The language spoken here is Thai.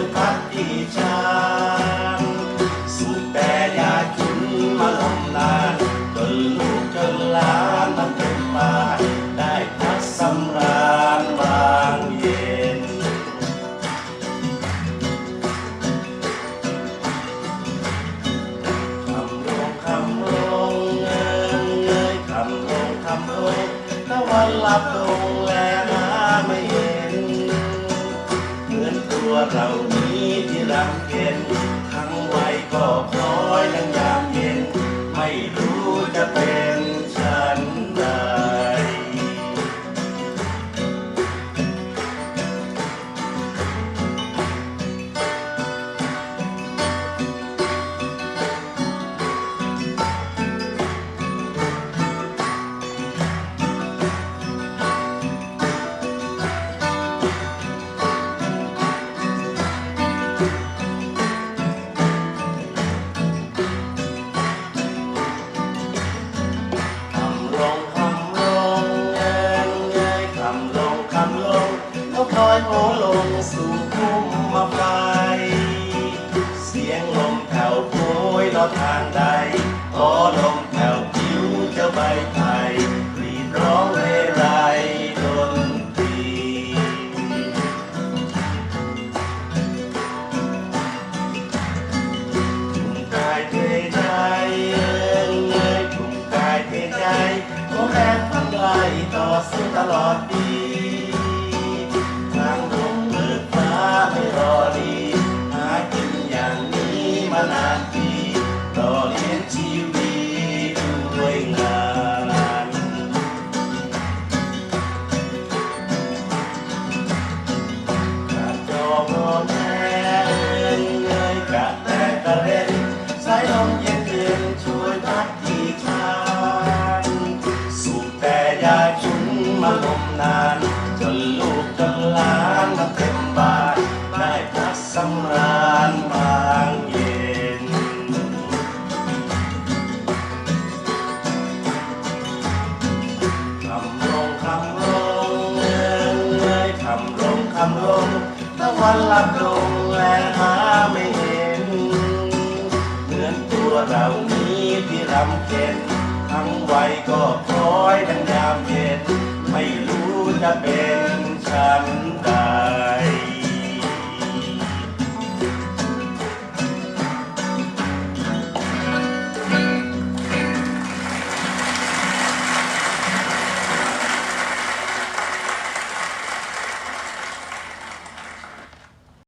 ยพัดที่ฉันสุขแต่ยากินมาลมนานจนลูกจนหลานมันเต็มบ้านได้พักสำราญบางเย็น คำลงคำลงเงินเงยคำลงคำลงตะวันลับลง เรานี้ที่รักเค็น คำลงก็คอยโหลงสู่พุ่มมาไฟ เสียงลมแผ่วโผยลอดทางใดขอลมแผ่วผิวจะใบไผ่ มาลมนาน จนลูกจนหลานมาเต็มบ้านได้พักสำราญบางเย็น คำลงคำลงเงยเงยคำลงคำลงตะวันลับลงแลหาไม่เห็น เหมือนตัวเรานี้ที่รำเค็นทั้งวัยก็คอยทั้งยามเย็น จะเป็นฉัน